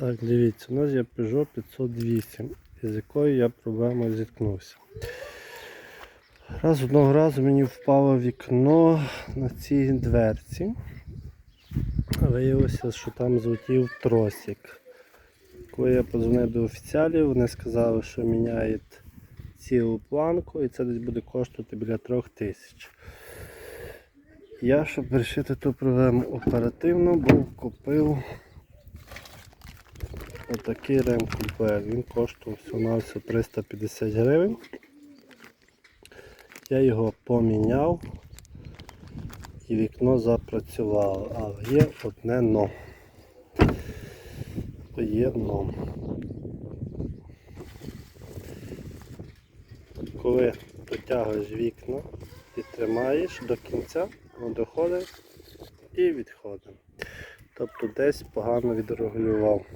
Так, дивіться, у нас є Peugeot 508, із якою я проблемою зіткнувся. Раз одного разу мені впало вікно на цій дверці. Виявилося, що там злетів тросик. Коли я подзвонив до офіціалів, вони сказали, що міняють цілу планку і це десь буде коштувати біля трьох тисяч. Я, щоб вирішити ту проблему оперативно, був купив отакий ремкомплект. Він коштував всього на 350 гривень. Я його поміняв і вікно запрацювало, але є одне но. Є но. Коли потягуєш вікно і тримаєш до кінця, воно доходить і відходить. Тобто десь погано відрегулював.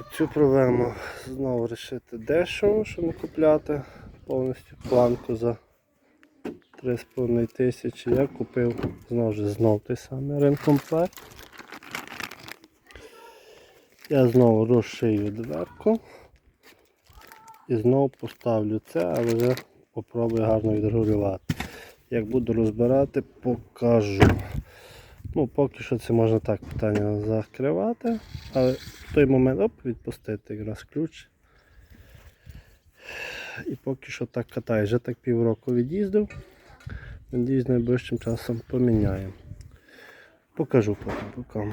Щоб цю проблему знову вирішити дешево, щоб не купляти повністю планку за 3,5 тисячі, я купив знову ж знов той самий ринкомплект. Я знову розшию дверку і знову поставлю це, але вже попробую гарно відрегулювати. Як буду розбирати, покажу. Ну, поки що це можна так питання закривати, але в той момент оп, відпустити якраз ключ. І поки що так катаю. Вже так півроку від'їздив. Надіюсь, найближчим часом поміняємо. Покажу потім поки.